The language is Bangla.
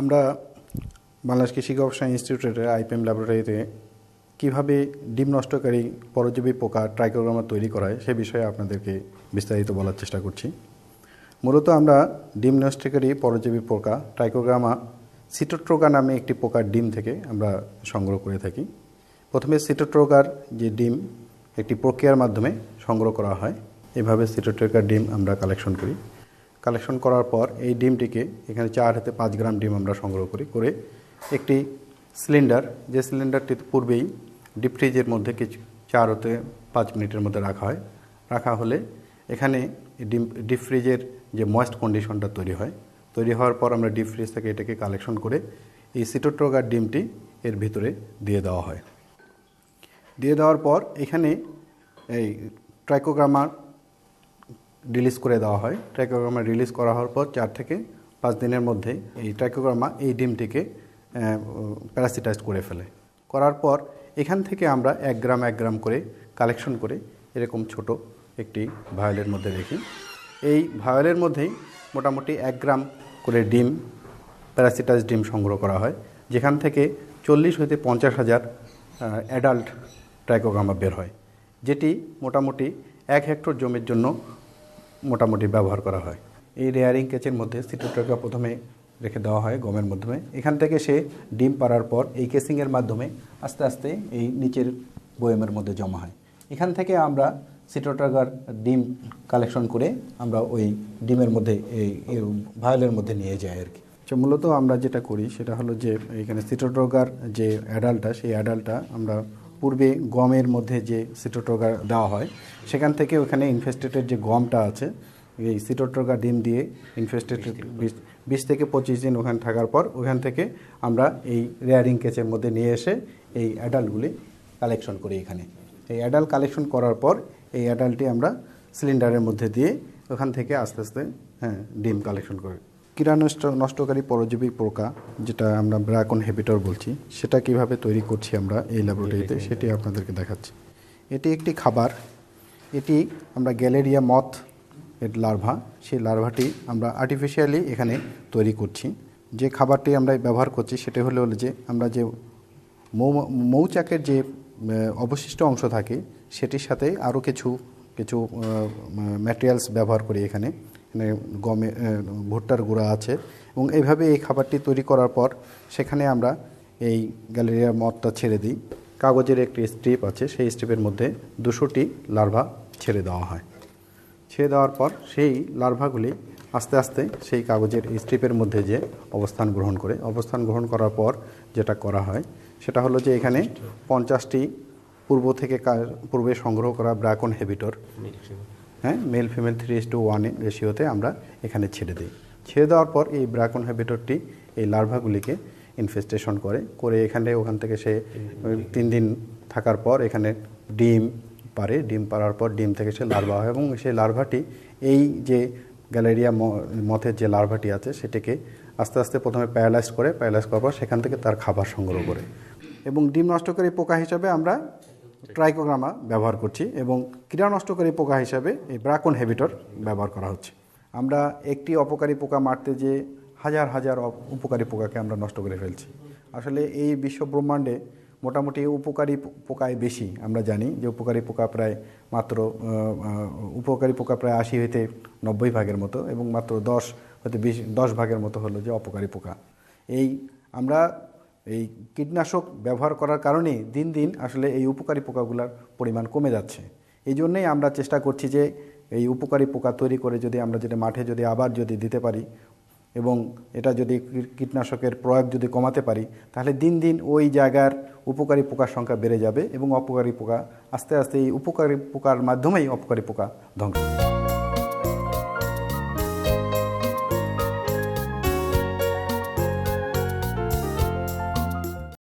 আমরা বাংলাদেশ কৃষি গবেষণা ইনস্টিটিউটের আইপিএম ল্যাবরেটরিতে কীভাবে ডিম নষ্টকারী পরজীবী পোকা ট্রাইকোগ্রামা তৈরি করা হয় সে বিষয়ে আপনাদেরকে বিস্তারিত বলার চেষ্টা করছি। মূলত আমরা ডিম নষ্টকারী পরজীবী পোকা ট্রাইকোগ্রামা সিটোট্রোগা নামে একটি পোকার ডিম থেকে আমরা সংগ্রহ করে থাকি। প্রথমে সিটোট্রোগার যে ডিম, একটি প্রক্রিয়ার মাধ্যমে সংগ্রহ করা হয়। এভাবে সিটোট্রোগার ডিম আমরা কালেকশন করি। কালেকশন করার পর এই ডিমটিকে এখানে চার হতে পাঁচ গ্রাম ডিম আমরা সংগ্রহ করি, করে একটি সিলিন্ডার যে সিলিন্ডারটি পূর্বেই ডিপ ফ্রিজের মধ্যে কিছু চার হতে পাঁচ মিনিটের মধ্যে রাখা হয়। রাখা হলে এখানে ডিম ডিপ ফ্রিজের যে ময়েস্ট কন্ডিশনটা তৈরি হয়, তৈরি হওয়ার পর আমরা ডিপ ফ্রিজ থেকে এটাকে কালেকশন করে এই সিটোট্রোগার ডিমটি এর ভিতরে দিয়ে দেওয়া হয়। দিয়ে দেওয়ার পর এখানে এই ট্রাইকোগ্রামার রিলিজ করে দেওয়া হয়। ট্রাইকোগ্রামা রিলিজ করা হওয়ার পর চার থেকে পাঁচ দিনের মধ্যে এই ট্রাইকোগ্রামা এই ডিমটিকে প্যারাসিটাইজ করে ফেলে। করার পর এখান থেকে আমরা এক গ্রাম এক গ্রাম করে কালেকশন করে এরকম ছোট একটি ভায়োলের মধ্যে রেখি এই ভায়োলের মধ্যেই মোটামুটি এক গ্রাম করে ডিম প্যারাসিটাইজ ডিম সংগ্রহ করা হয়, যেখান থেকে চল্লিশ হতে পঞ্চাশ হাজার অ্যাডাল্ট ট্রাইকোগ্রামা বের হয়, যেটি মোটামুটি এক হেক্টর জমির জন্য মোটামুটি ব্যবহার করা হয়। এই রেয়ারিং কেচের মধ্যে সিটোট্রাকা প্রথমে রেখে দেওয়া হয় গমের মাধ্যমে। এখান থেকে সে ডিম পাড়ার পর এই কেসিংয়ের মাধ্যমে আস্তে আস্তে এই নিচের বয়েমের মধ্যে জমা হয়। এখান থেকে আমরা সিটোট্রাগার ডিম কালেকশন করে আমরা ওই ডিমের মধ্যে এই ভায়োলের মধ্যে নিয়ে যাই আর কি। আচ্ছা মূলত আমরা যেটা করি সেটা হলো যে এখানে সিটোট্রোগার যে অ্যাডাল্টটা, সেই অ্যাডাল্টটা আমরা পূর্বে গমের মধ্যে যে সিটোট্রোগার দেওয়া হয় সেখান থেকে ওখানে ইনফেস্টেটেড যে গমটা আছে এই সিটোট্রোগা ডিম দিয়ে ইনফেস্টেটেড বিশ থেকে পঁচিশ দিন ওখানে থাকার পর ওখান থেকে আমরা এই রেয়ারিং কেচের মধ্যে নিয়ে এসে এই অ্যাডাল্টগুলি কালেকশন করি এখানে। এই অ্যাডাল্ট কালেকশন করার পর এই অ্যাডাল্টটি আমরা সিলিন্ডারের মধ্যে দিয়ে ওখান থেকে আস্তে আস্তে হ্যাঁ ডিম কালেকশন করি। কীরা নষ্ট নষ্টকারী পরজীবী পোকা যেটা আমরা ব্রাকন হেবিটর বলছি সেটা কীভাবে তৈরি করছি আমরা এই ল্যাবরেটরিতে সেটি আপনাদেরকে দেখাচ্ছি। এটি একটি খাবার এটি আমরা গ্যালেরিয়া মথ এর লার্ভা সেই লার্ভাটি আমরা আর্টিফিশিয়ালি এখানে তৈরি করছি। যে খাবারটি আমরা ব্যবহার করছি সেটা হলো যে আমরা যে মৌ মৌচাকের যে অবশিষ্ট অংশ থাকে সেটির সাথে আরও কিছু কিছু ম্যাটেরিয়ালস ব্যবহার করি এখানে। এখানে গমে ভুট্টার গুঁড়া আছে এবং এইভাবে এই খাবারটি তৈরি করার পর সেখানে আমরা এই গ্যালেরিয়ার মদটা ছেড়ে দিই। কাগজের একটি স্ট্রিপ আছে, সেই স্ট্রিপের মধ্যে দুশোটি লার্ভা ছেড়ে দেওয়া হয়। ছেড়ে দেওয়ার পর সেই লার্ভাগুলি আস্তে আস্তে সেই কাগজের স্ট্রিপের মধ্যে যে অবস্থান গ্রহণ করে, অবস্থান গ্রহণ করার পর যেটা করা হয় সেটা হলো যে এখানে পঞ্চাশটি পূর্ব থেকে পূর্বে সংগ্রহ করা ব্রাকন হেবিটর হ্যাঁ male female three is two one রেশিওতে আমরা এখানে ছেড়ে দিই। ছেড়ে দেওয়ার পর এই ব্রাকন হ্যাবিটরটি এই লার্ভাগুলিকে ইনফেস্টেশন করে করে এখানে ওখান থেকে সে তিন দিন থাকার পর এখানে ডিম পারে। ডিম পারার পর ডিম থেকে সে লার্ভা হয় এবং সেই লার্ভাটি এই যে গ্যালেরিয়া মথের যে লার্ভাটি আছে সেটিকে আস্তে আস্তে প্রথমে প্যারালাইজ করে প্যারালাইজ করার পর সেখান থেকে তার খাবার সংগ্রহ করে। এবং ডিম নষ্টকারী পোকা হিসাবে আমরা ট্রাইকোগ্রামা ব্যবহার করছি এবং ক্রীড়া নষ্টকারী পোকা হিসাবে এই ব্রাকন হেবিটর ব্যবহার করা হচ্ছে। আমরা একটি অপকারী পোকা মারতে যে হাজার হাজার উপকারী পোকাকে আমরা নষ্ট করে ফেলছি। আসলে এই বিশ্ব ব্রহ্মাণ্ডে মোটামুটি উপকারী পোকায় বেশি, আমরা জানি যে উপকারী পোকা প্রায় মাত্র উপকারী পোকা প্রায় আশি হইতে নব্বই ভাগের মতো এবং মাত্র দশ হতে বিশ দশ ভাগের মতো হলো যে অপকারী পোকা। এই আমরা এই কীটনাশক ব্যবহার করার কারণে দিন দিন আসলে এই উপকারী পোকাগুলোর পরিমাণ কমে যাচ্ছে। এই জন্যেই আমরা চেষ্টা করছি যে এই উপকারী পোকা তৈরি করে যদি আমরা যদি মাঠে যদি আবার যদি দিতে পারি এবং এটা যদি কীটনাশকের প্রয়োগ যদি কমাতে পারি, তাহলে দিন দিন ওই জায়গার উপকারী পোকার সংখ্যা বেড়ে যাবে এবং অপকারী পোকা আস্তে আস্তে এই উপকারী পোকার মাধ্যমেই অপকারী পোকা ধ্বংস